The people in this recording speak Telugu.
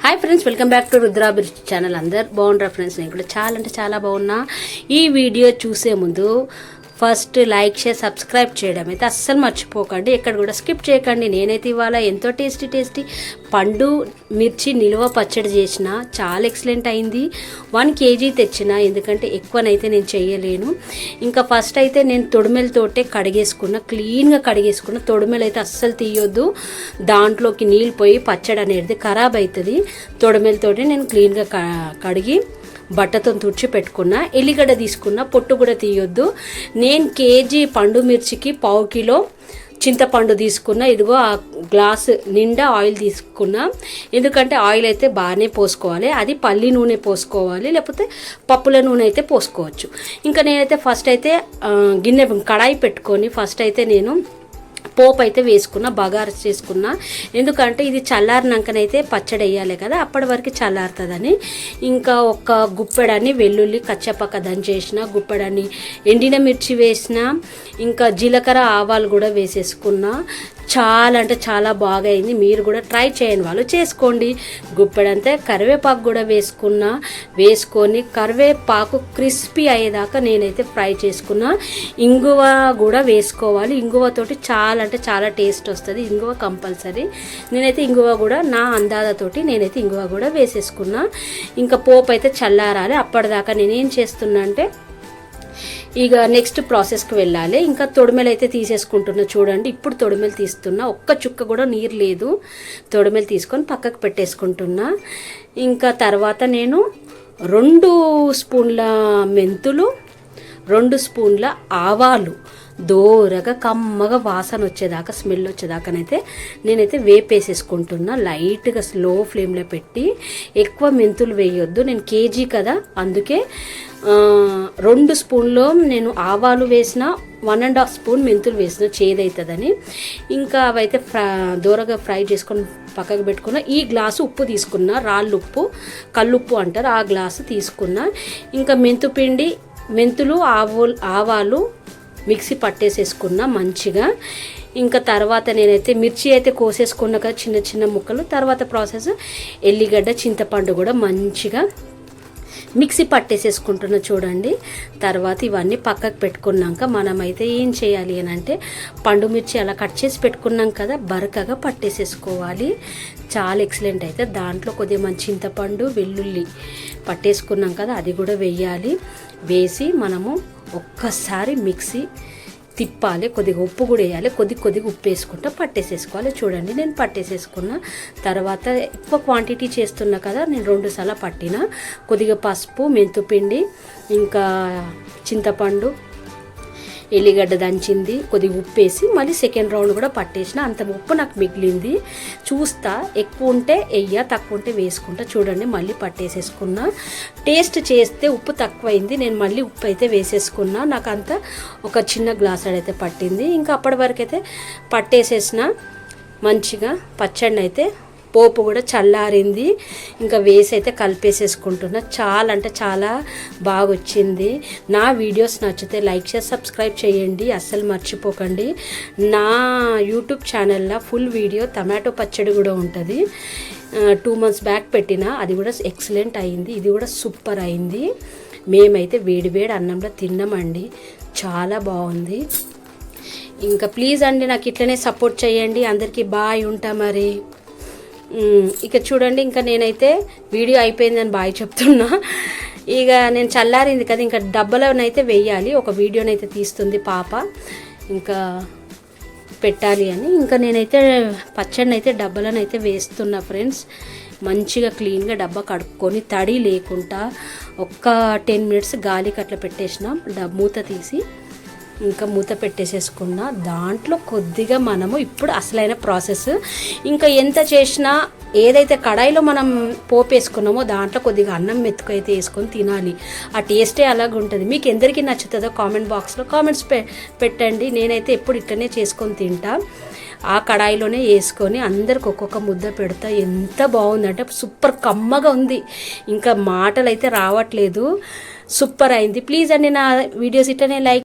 Hi friends welcome back to Rudrabhiruchi channel అందరు బాగుంటారు ఫ్రెండ్స్ నేను కూడా చాలా అంటే చాలా బాగున్నా. ఈ వీడియో చూసే ముందు ఫస్ట్ లైక్ షేర్ సబ్స్క్రైబ్ చేయడం అయితే అస్సలు మర్చిపోకండి. ఎక్కడ కూడా స్కిప్ చేయకండి. నేనైతే ఇవాళ ఎంతో టేస్టీ టేస్టీ పండు మిర్చి నిల్వ పచ్చడి చేసిన. చాలా ఎక్సలెంట్ అయింది. వన్ కేజీ తెచ్చిన. ఎందుకంటే ఎక్కువనైతే నేను చేయలేను. ఇంకా ఫస్ట్ అయితే నేను తొడిమెలతోటే కడిగేసుకున్న. క్లీన్గా కడిగేసుకున్న. తొడిమెలు అయితే అస్సలు తీయొద్దు. దాంట్లోకి నీళ్ళు పోయి పచ్చడి అనేది ఖరాబ్ అవుతుంది. తొడిమెలతోటే నేను క్లీన్గా క- కడిగి బట్టతో తుడిచి పెట్టుకున్న ఎల్లిగడ్డ తీసుకున్న పొట్టు కూడా తీయొద్దు. నేను కేజీ పండు మిర్చికి పావు కిలో చింతపండు తీసుకున్న ఇదిగో ఆ గ్లాస్ నిండా ఆయిల్ తీసుకున్నా. ఎందుకంటే ఆయిల్ అయితే బాగానే పోసుకోవాలి. అది పల్లి నూనె పోసుకోవాలి లేకపోతే పప్పుల నూనె అయితే పోసుకోవచ్చు. ఇంకా నేనైతే ఫస్ట్ అయితే గిన్నె కడాయి పెట్టుకొని ఫస్ట్ అయితే నేను పోపు అయితే వేసుకున్న బగారు చేసుకున్న. ఎందుకంటే ఇది చల్లారినాకనైతే పచ్చడి వేయాలి కదా అప్పటి వరకు చల్లారుతుందని. ఇంకా ఒక గుప్పెడని వెల్లుల్లి కచ్చపక్క దంచేసిన గుప్పెడని ఎండిన మిర్చి వేసిన ఇంకా జీలకర్ర ఆవాలు కూడా వేసేసుకున్న. చాలా అంటే చాలా బాగా అయింది మీరు కూడా ట్రై చేయని వాళ్ళు చేసుకోండి. గుప్పెడంతా కరివేపాకు కూడా వేసుకున్నా వేసుకొని కరివేపాకు క్రిస్పీ అయ్యేదాకా నేనైతే ఫ్రై చేసుకున్నా. ఇంగువ కూడా వేసుకోవాలి. ఇంగువతోటి చాలా అంటే చాలా టేస్ట్ వస్తుంది. ఇంగువ కంపల్సరీ. నేనైతే ఇంగువ కూడా నా అందాదతోటి నేనైతే ఇంగువ కూడా వేసేసుకున్నా. ఇంకా పోపు అయితే చల్లారాలి. అప్పటిదాకా నేనేం చేస్తున్నా అంటే ఇక నెక్స్ట్ ప్రాసెస్కి వెళ్ళాలి. ఇంకా తొడిమెలు అయితే తీసేసుకుంటున్నా. చూడండి ఇప్పుడు తొడిమెలు తీస్తున్నా. ఒక్క చుక్క కూడా నీరు లేదు. తొడిమెలు తీసుకొని పక్కకు పెట్టేసుకుంటున్నా. ఇంకా తర్వాత నేను రెండు స్పూన్ల మెంతులు రెండు స్పూన్ల ఆవాలు. దోరగా కమ్మగా వాసన వచ్చేదాకా స్మెల్ వచ్చేదాకానైతే నేనైతే వేపేసేసుకుంటున్నా. లైట్గా స్లో ఫ్లేమ్లో పెట్టి ఎక్కువ మెంతులు వేయొద్దు. నేను కేజీ కదా అందుకే రెండు స్పూన్లో నేను ఆవాలు వేసిన వన్ అండ్ హాఫ్ స్పూన్ మెంతులు వేసిన చేదవుతుందని ఇంకా అవైతే ఫ్రై దూరగా ఫ్రై చేసుకొని పక్కకు పెట్టుకున్న. ఈ గ్లాసు ఉప్పు తీసుకున్న రాళ్ళు ఉప్పు కల్లుప్పు అంటారు ఆ గ్లాసు తీసుకున్న. ఇంకా మెంతు పిండి మెంతులు ఆవు ఆవాలు మిక్సీ పట్టేసేసుకున్న మంచిగా. ఇంకా తర్వాత నేనైతే మిర్చి అయితే కోసేసుకున్న కదా చిన్న చిన్న ముక్కలు. తర్వాత ప్రాసెస్ ఎల్లిగడ్డ చింతపండు కూడా మంచిగా మిక్సీ పట్టేసేసుకుంటున్నా చూడండి. తర్వాత ఇవన్నీ పక్కకు పెట్టుకున్నాక మనమైతే ఏం చేయాలి అని అంటే పండు మిర్చి అలా కట్ చేసి పెట్టుకున్నాం కదా బరకగా పట్టేసేసుకోవాలి. చాలా ఎక్సలెంట్ అయితే. దాంట్లో కొద్దిగా మంచి చింతపండు వెల్లుల్లి పట్టేసుకున్నాం కదా అది కూడా వెయ్యాలి వేసి మనము ఒక్కసారి మిక్సీ తిప్పాలి కొద్దిగా ఉప్పు కూడా వేయాలి కొద్ది కొద్దిగా ఉప్పు వేసుకుంటా పట్టేసేసుకోవాలి. చూడండి నేను పట్టేసేసుకున్న. తర్వాత ఎక్కువ క్వాంటిటీ చేస్తున్నా కదా నేను రెండు సార్లు పట్టిన. కొద్దిగా పసుపు మెంతుపిండి ఇంకా చింతపండు ఎల్లిగడ్డ దంచింది కొద్దిగా ఉప్పు వేసి మళ్ళీ సెకండ్ రౌండ్ కూడా పట్టేసిన. అంత ఉప్పు నాకు మిగిలింది. చూస్తా ఎక్కువ ఉంటే వెయ్య తక్కువ ఉంటే వేసుకుంటా. చూడండి మళ్ళీ పట్టేసేసుకున్నా. టేస్ట్ చేస్తే ఉప్పు తక్కువైంది. నేను మళ్ళీ ఉప్పు అయితే వేసేసుకున్నా. నాకు అంత ఒక చిన్న గ్లాస్ అయితే పట్టింది. ఇంకా అప్పటి వరకు అయితే పట్టేసేసిన మంచిగా పచ్చడి అయితే పోపు కూడా చల్లారింది. ఇంకా వేసి అయితే కలిపేసేసుకుంటున్నా. చాలా అంటే చాలా బాగా వచ్చింది నా వీడియోస్ నచ్చితే లైక్ చేసి సబ్స్క్రైబ్ చేయండి. అస్సలు మర్చిపోకండి. నా యూట్యూబ్ ఛానల్లో ఫుల్ వీడియో టమాటో పచ్చడి కూడా ఉంటుంది. టూ మంత్స్ బ్యాక్ పెట్టిన. అది కూడా ఎక్సలెంట్ అయింది. ఇది కూడా సూపర్ అయింది. మేమైతే వేడివేడి అన్నంలో తిన్నామండి. చాలా బాగుంది. ఇంకా ప్లీజ్ అండి నాకు ఇట్లనే సపోర్ట్ చేయండి. అందరికీ బాయ్ ఉంటా మరి. ఇక చూడండి ఇంకా నేనైతే వీడియో అయిపోయిందని బాగా చెప్తున్నా. ఇక నేను చల్లారింది కదా ఇంకా డబ్బలోనైతే వేయాలి ఒక వీడియోనైతే తీస్తుంది పాప. ఇంకా పెట్టాలి అని. ఇంకా నేనైతే పచ్చడిని అయితే డబ్బాలనైతే వేస్తున్నా ఫ్రెండ్స్. మంచిగా క్లీన్గా డబ్బా కడుక్కొని తడి లేకుండా ఒక్క టెన్ మినిట్స్ గాలికి అట్లా పెట్టేసిన డబ్ మూత తీసి. ఇంకా మూత పెట్టేసేసుకున్న. దాంట్లో కొద్దిగా మనము ఇప్పుడు అసలైన ప్రాసెస్. ఇంకా ఎంత చేసినా ఏదైతే కడాయిలో మనం పోపు వేసుకున్నామో దాంట్లో కొద్దిగా అన్నం మెతుకు అయితే వేసుకొని తినాలి. ఆ టేస్టే అలాగ ఉంటుంది మీకు ఎందరికీ నచ్చుతుందో కామెంట్ బాక్స్లో కామెంట్స్ పె పెట్టండి. నేనైతే ఎప్పుడు ఇట్లనే చేసుకొని తింటా. ఆ కడాయిలోనే వేసుకొని అందరికి ఒక్కొక్క ముద్ద పెడతా. ఎంత బాగుందంటే సూపర్ కమ్మగా ఉంది. ఇంకా మాటలు అయితే రావట్లేదు. సూపర్ అయింది. ప్లీజ్ అండి నా వీడియోస్ ఇట్లనే లైక్